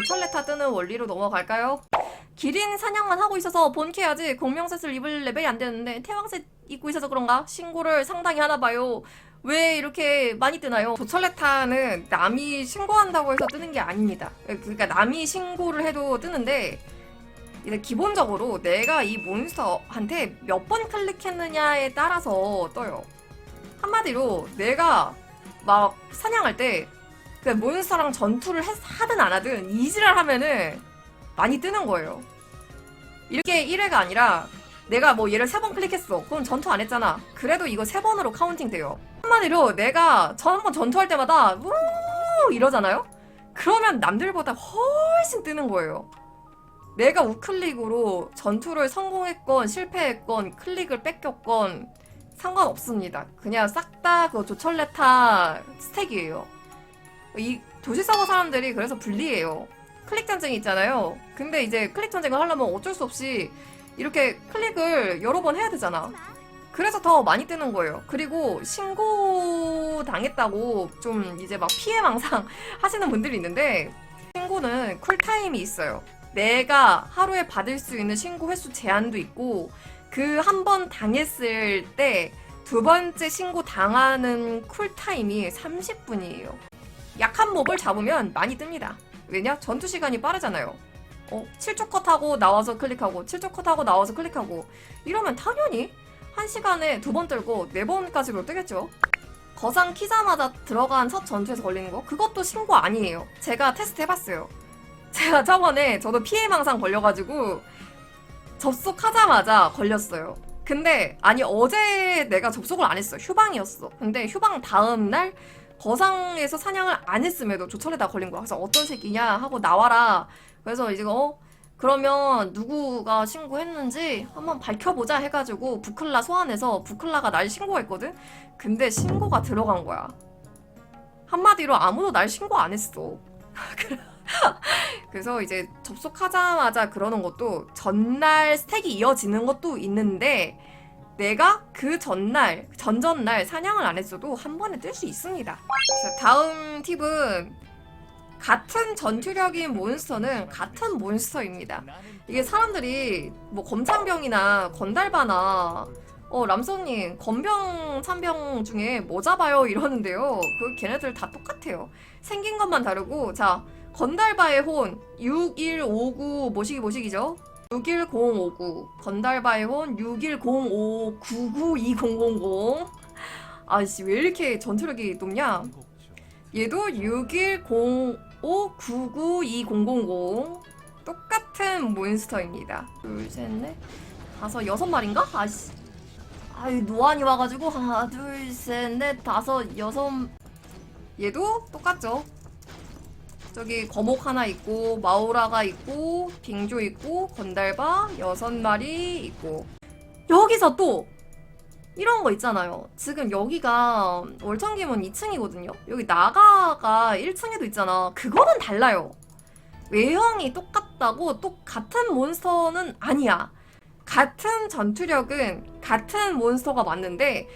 도철레타 뜨는 원리로 넘어갈까요? 기린 사냥만 하고 있어서 본캐야지 공명셋을 입을 레벨이 안 되는데 태왕셋 입고 있어서 그런가? 신고를 상당히 하나 봐요. 왜 이렇게 많이 뜨나요? 도철레타는 남이 신고한다고 해서 뜨는 게 아닙니다. 그러니까 남이 신고를 해도 뜨는데 기본적으로 내가 이 몬스터한테 몇 번 클릭했느냐에 따라서 떠요. 한마디로 내가 막 사냥할 때 그 몬스터랑 전투를 했- 하든 안 하든 이지랄 하면은 많이 뜨는 거예요. 이렇게 1회가 아니라 내가 뭐 얘를 세번 클릭했어. 그럼 전투 안 했잖아. 그래도 이거 세 번으로 카운팅 돼요. 한마디로 내가 전한번 전투할 때마다 우 이러잖아요? 그러면 남들보다 훨씬 뜨는 거예요. 내가 우클릭으로 전투를 성공했건 실패했건 클릭을 뺏겼건 상관없습니다. 그냥 싹 다 그 조철레타 스택이에요. 이 도시 서버 사람들이 그래서 불리해요. 클릭 전쟁이 있잖아요. 근데 이제 클릭 전쟁을 하려면 어쩔 수 없이 이렇게 클릭을 여러 번 해야 되잖아. 그래서 더 많이 뜨는 거예요. 그리고 신고 당했다고 좀 이제 막 피해망상 하시는 분들이 있는데 신고는 쿨타임이 있어요. 내가 하루에 받을 수 있는 신고 횟수 제한도 있고 그 한 번 당했을 때 두 번째 신고 당하는 쿨타임이 30분이에요. 약한 몹을 잡으면 많이 뜹니다. 왜냐? 전투 시간이 빠르잖아요. 어, 7초 컷하고 나와서 클릭하고 7초 컷하고 나와서 클릭하고 이러면 당연히 한 시간에 두번 들고 네 번까지로 뜨겠죠. 거상 키자마자 들어간 첫 전투에서 걸리는 거 그것도 신고 아니에요. 제가 테스트 해봤어요. 제가 저번에 저도 피해망상 걸려가지고 접속하자마자 걸렸어요. 근데 아니 어제 내가 접속을 안 했어. 휴방이었어. 근데 휴방 다음 날 거상에서 사냥을 안 했음에도 조철에다 걸린 거야. 그래서 어떤 새끼냐 하고 나와라. 그래서 이제 어 그러면 누구가 신고했는지 한번 밝혀보자 해가지고 부클라 소환해서 부클라가 날 신고했거든. 근데 신고가 들어간 거야. 한마디로 아무도 날 신고 안 했어. 그래서 이제 접속하자마자 그러는 것도 전날 스택이 이어지는 것도 있는데 내가 그 전날, 전전날 사냥을 안 했어도 한 번에 뜰 수 있습니다. 자, 다음 팁은 같은 전투력인 몬스터는 같은 몬스터입니다. 이게 사람들이 뭐 검찬병이나 건달바나 어 람소님 건병 찬병 중에 뭐 잡아요 이러는데요. 그 걔네들 다 똑같아요. 생긴 것만 다르고 자 건달바의 혼 6159 모시기 모시기죠. 61059 건달바의 혼6105992000 아씨 왜 이렇게 전투력이 높냐? 얘도 6105992000 똑같은 몬스터입니다. 둘, 셋, 넷, 다섯, 여섯 마리인가? 아씨. 아이 노안이 와가지고 하나, 둘, 셋, 넷, 다섯, 여섯. 얘도 똑같죠. 저기 거목 하나 있고 마우라가 있고 빙조 있고 건달바 여섯 마리 있고 여기서 또 이런 거 있잖아요. 지금 여기가 월천기문 2층이거든요. 여기 나가가 1층에도 있잖아. 그거는 달라요. 외형이 똑같다고 또 같은 몬스터는 아니야. 같은 전투력은 같은 몬스터가 맞는데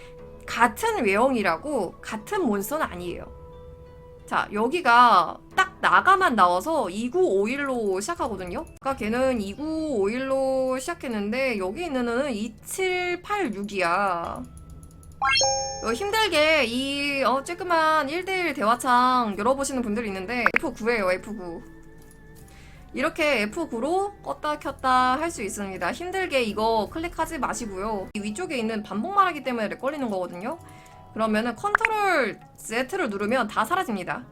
같은 외형이라고 같은 몬스터는 아니에요. 자, 여기가 딱 나가만 나와서 2951로 시작하거든요. 그러니까 걔는 2951로 시작했는데 여기 있는 애는 2786이야. 어, 힘들게 이 어, 쬐끄만 1대1 대화창 열어보시는 분들이 있는데 F9예요, F9. 이렇게 F9로 껐다 켰다 할 수 있습니다. 힘들게 이거 클릭하지 마시고요. 이 위쪽에 있는 반복 말하기 때문에 렉 걸리는 거거든요. 그러면은 컨트롤 Z를 누르면 다 사라집니다.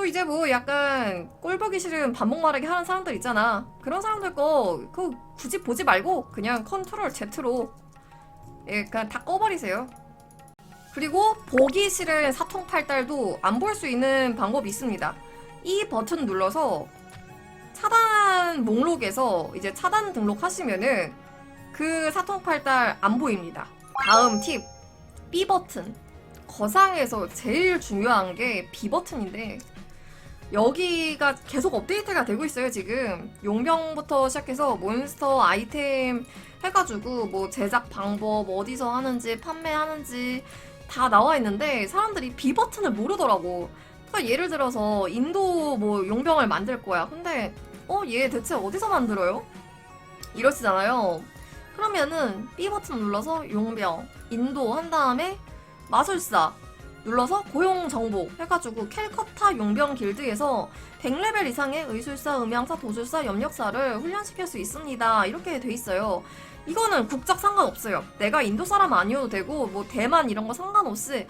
또 이제 뭐 약간 꼴 보기 싫은 반복 말하기 하는 사람들 있잖아. 그런 사람들 거그 굳이 보지 말고 그냥 컨트롤 Z로 예, 그냥 다 꺼버리세요. 그리고 보기 싫은 사통팔달도 안 볼 수 있는 방법이 있습니다. 이 버튼 눌러서 차단 목록에서 이제 차단 등록하시면은 그 사통팔달 안 보입니다. 다음 팁. B 버튼. 거상에서 제일 중요한 게 B 버튼인데 여기가 계속 업데이트가 되고 있어요 지금 용병부터 시작해서 몬스터 아이템 해가지고 뭐 제작 방법 어디서 하는지 판매하는지 다 나와 있는데 사람들이 B 버튼을 모르더라고 그러니까 예를 들어서 인도 뭐 용병을 만들 거야. 근데 어 얘 대체 어디서 만들어요? 이러시잖아요. 그러면은 B 버튼 눌러서 용병 인도 한 다음에 마술사 눌러서 고용 정보 해가지고 캘커타 용병 길드에서 100레벨 이상의 의술사, 음향사, 도술사, 염력사를 훈련시킬 수 있습니다. 이렇게 돼 있어요. 이거는 국적 상관없어요. 내가 인도 사람 아니어도 되고 뭐 대만 이런 거 상관없이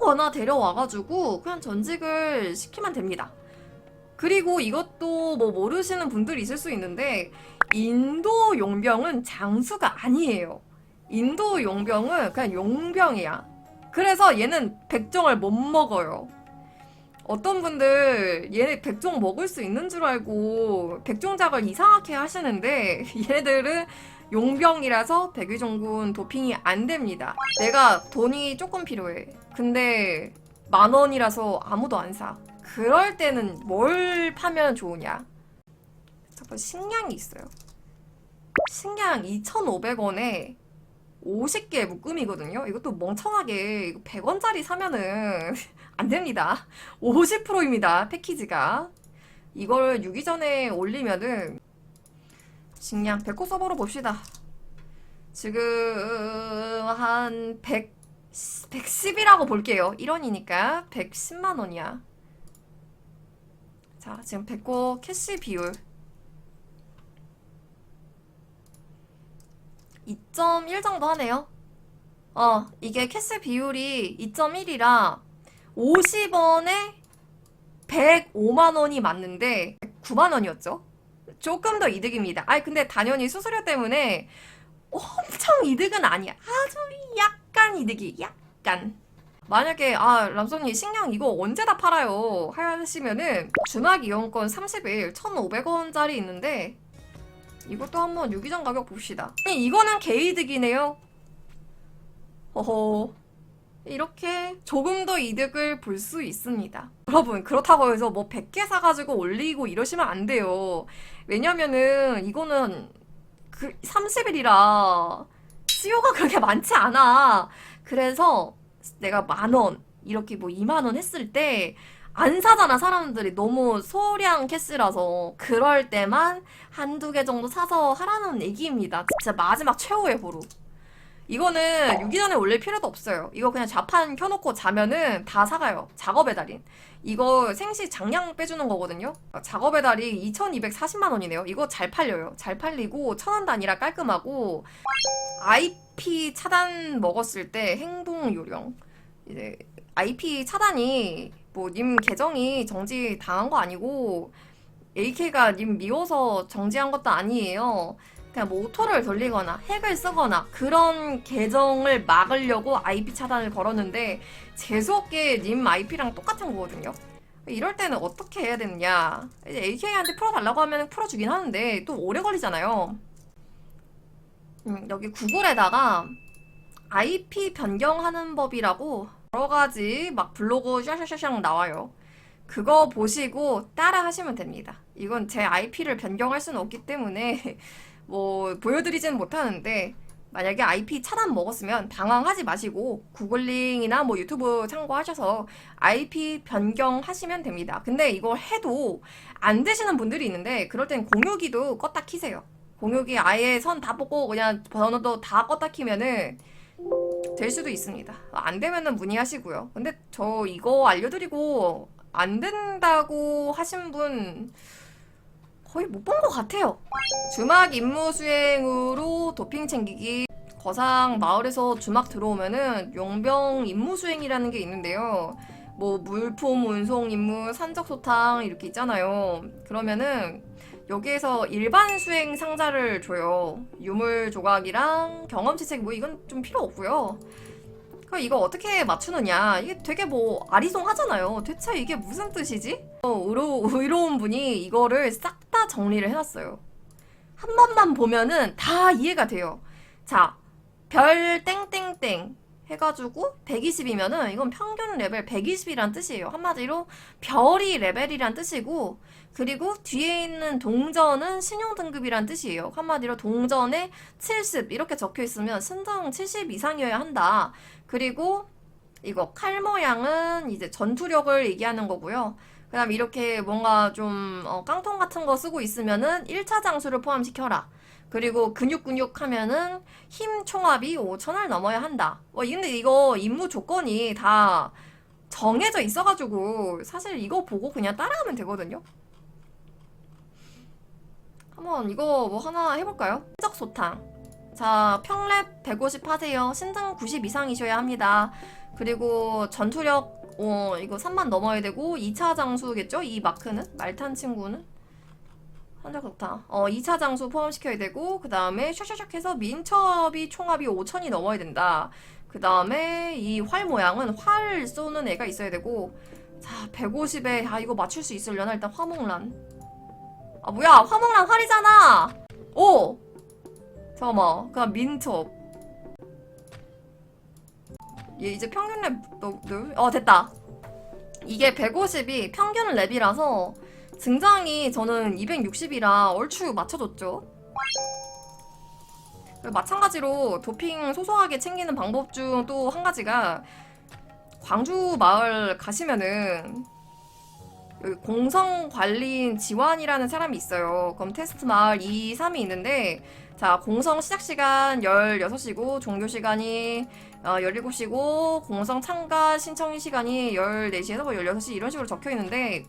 아무거나 데려와가지고 그냥 전직을 시키면 됩니다. 그리고 이것도 뭐 모르시는 분들이 있을 수 있는데 인도 용병은 장수가 아니에요. 인도 용병은 그냥 용병이야. 그래서 얘는 백종을 못 먹어요. 어떤 분들 얘네 백종 먹을 수 있는 줄 알고 백종작을 이상하게 하시는데 얘네들은 용병이라서 백의종군 도핑이 안 됩니다. 내가 돈이 조금 필요해. 근데 만 원이라서 아무도 안 사. 그럴 때는 뭘 파면 좋으냐? 잠깐 식량이 있어요. 식량 2,500원에 50개 묶음이거든요. 이것도 멍청하게 이거 100원짜리 사면은 안 됩니다. 50%입니다. 패키지가. 이걸 유기전에 올리면은 식량 100호 서버로 봅시다. 지금 한 100, 110이라고 볼게요. 1원이니까 110만 원이야. 자, 지금 100호 캐시 비율 2.1 정도 하네요. 어, 이게 캐시 비율이 2.1이라 50원에 105만 원이 맞는데 9만 원이었죠. 조금 더 이득입니다. 아니 근데 당연히 수수료 때문에 엄청 이득은 아니야. 아주 약간 이득이 약간. 만약에 아 람손이 식량 이거 언제 다 팔아요 하시면은 주막 이용권 30일 1,500원짜리 있는데 이것도 한번 유기전 가격 봅시다. 아니, 이거는 개이득이네요. 허허. 이렇게 조금 더 이득을 볼 수 있습니다. 여러분, 그렇다고 해서 뭐 100개 사가지고 올리고 이러시면 안 돼요. 왜냐면은 이거는 그 30일이라 수요가 그렇게 많지 않아. 그래서 내가 만 원, 이렇게 뭐 2만 원 했을 때 안 사잖아, 사람들이. 너무 소량 캐스라서. 그럴 때만 한두 개 정도 사서 하라는 얘기입니다. 진짜 마지막 최후의 보루. 이거는 유기전에 올릴 필요도 없어요. 이거 그냥 좌판 켜놓고 자면은 다 사가요. 작업의 달인. 이거 생시 장량 빼주는 거거든요. 작업의 달이 2,240만 원이네요. 이거 잘 팔려요. 잘 팔리고 천원 단위라 깔끔하고 IP 차단 먹었을 때 행동 요령. 이제 IP 차단이 뭐 님 계정이 정지 당한 거 아니고 AK가 님 미워서 정지한 것도 아니에요. 그냥 뭐 오토를 돌리거나 핵을 쓰거나 그런 계정을 막으려고 IP 차단을 걸었는데 재수없게 님 IP랑 똑같은 거거든요. 이럴 때는 어떻게 해야 되느냐? 이제 AK한테 풀어달라고 하면 풀어주긴 하는데 또 오래 걸리잖아요. 음, 여기 구글에다가 IP 변경하는 법이라고 여러 가지 막 블로그 샤샤샤샹 나와요. 그거 보시고 따라 하시면 됩니다. 이건 제 IP를 변경할 수는 없기 때문에 뭐 보여드리지는 못하는데 만약에 IP 차단 먹었으면 당황하지 마시고 구글링이나 뭐 유튜브 참고하셔서 IP 변경하시면 됩니다. 근데 이걸 해도 안 되시는 분들이 있는데 그럴 땐 공유기도 껐다 키세요. 공유기 아예 선 다 뽑고 그냥 번호도 다 껐다 키면은 될 수도 있습니다. 안 되면은 문의하시고요. 근데 저 이거 알려드리고 안 된다고 하신 분 거의 못 본 것 같아요. 주막 임무 수행으로 도핑 챙기기 거상 마을에서 주막 들어오면은 용병 임무 수행이라는 게 있는데요. 뭐 물품 운송 임무, 산적 소탕 이렇게 있잖아요. 그러면은 여기에서 일반 수행 상자를 줘요. 유물 조각이랑 경험치 책 뭐 이건 좀 필요 없고요. 그 이거 어떻게 맞추느냐? 이게 되게 뭐 아리송하잖아요. 대체 이게 무슨 뜻이지? 어, 의로, 의로운 분이 이거를 싹 다 정리를 해놨어요. 한 번만 보면은 다 이해가 돼요. 자, 별 땡땡땡 해가지고 120이면은 이건 평균 레벨 120이란 뜻이에요. 한마디로 별이 레벨이란 뜻이고 그리고 뒤에 있는 동전은 신용 등급이란 뜻이에요. 한마디로 동전에 70 이렇게 적혀 있으면 신등 70 이상이어야 한다. 그리고 이거 칼 모양은 이제 전투력을 얘기하는 거고요. 그 다음 이렇게 뭔가 좀 어, 깡통 같은 거 쓰고 있으면은 1차 장수를 포함시켜라. 그리고 근육 근육 하면은 힘 총합이 5천을 넘어야 한다. 와, 근데 이거 임무 조건이 다 정해져 있어가지고 사실 이거 보고 그냥 따라하면 되거든요. 한번 이거 뭐 하나 해볼까요? 흔적 소탕. 자, 평랩 150 하세요. 신장 90 이상이셔야 합니다. 그리고 전투력 어, 이거 3만 넘어야 되고 2차 장수겠죠? 이 마크는 말탄 친구는 한적 좋다. 어, 2차 장수 포함시켜야 되고 그 다음에 샤샤샥 해서 민첩이 총합이 5천이 넘어야 된다. 그 다음에 이 활 모양은 활 쏘는 애가 있어야 되고 자 150에 아 이거 맞출 수 있으려나? 일단 화목란. 아 뭐야? 화목란 활이잖아! 오! 잠깐만. 그 다음 민첩. 얘 이제 평균 랩 너, 너, 어 됐다. 이게 150이 평균 랩이라서 증장이 저는 260이라 얼추 맞춰줬죠 마찬가지로 도핑 소소하게 챙기는 방법 중 또 한 가지가 광주 마을 가시면은 여기 공성관리인 지환이라는 사람이 있어요. 그럼 테스트 마을 2, 3이 있는데 자 공성 시작 시간 16시고 종교 시간이 어, 17시고 공성 참가 신청 시간이 14시에서 뭐 16시 이런 식으로 적혀 있는데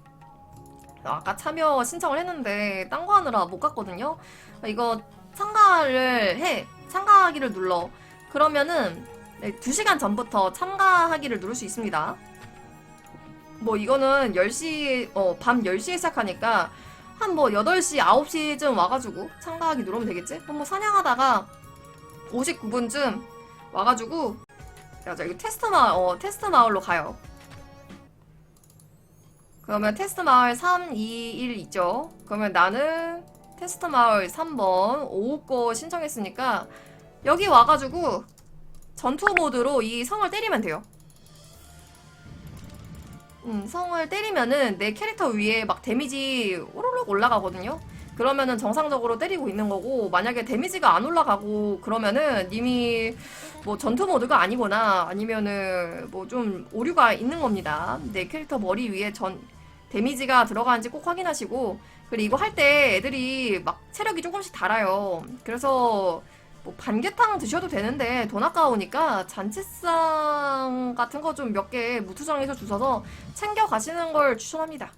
아까 참여 신청을 했는데 딴 거 하느라 못 갔거든요. 이거 참가를 해. 참가하기를 눌러. 그러면은 네, 2시간 전부터 참가하기를 누를 수 있습니다. 뭐 이거는 10시 어, 밤 10시에 시작하니까 한 뭐 8시, 9시쯤 와가지고 참가하기 누르면 되겠지? 한번 사냥하다가 59분쯤 와가지고 야, 저 이거 테스트 마을, 어, 테스트 마을로 가요. 그러면 테스트 마을 3, 2, 1 있죠? 그러면 나는 테스트 마을 3번 오후 거 신청했으니까 여기 와가지고 전투 모드로 이 성을 때리면 돼요. 음, 성을 때리면은 내 캐릭터 위에 막 데미지 오르륵 올라가거든요. 그러면은 정상적으로 때리고 있는 거고 만약에 데미지가 안 올라가고 그러면은 이미 뭐 전투 모드가 아니거나 아니면은 뭐 좀 오류가 있는 겁니다. 내 캐릭터 머리 위에 전 데미지가 들어가는지 꼭 확인하시고 그리고 이거 할 때 애들이 막 체력이 조금씩 달아요. 그래서 뭐 반개탕 드셔도 되는데 돈 아까우니까 잔치상 같은 거 좀 몇 개 무투정해서 주셔서 챙겨 가시는 걸 추천합니다.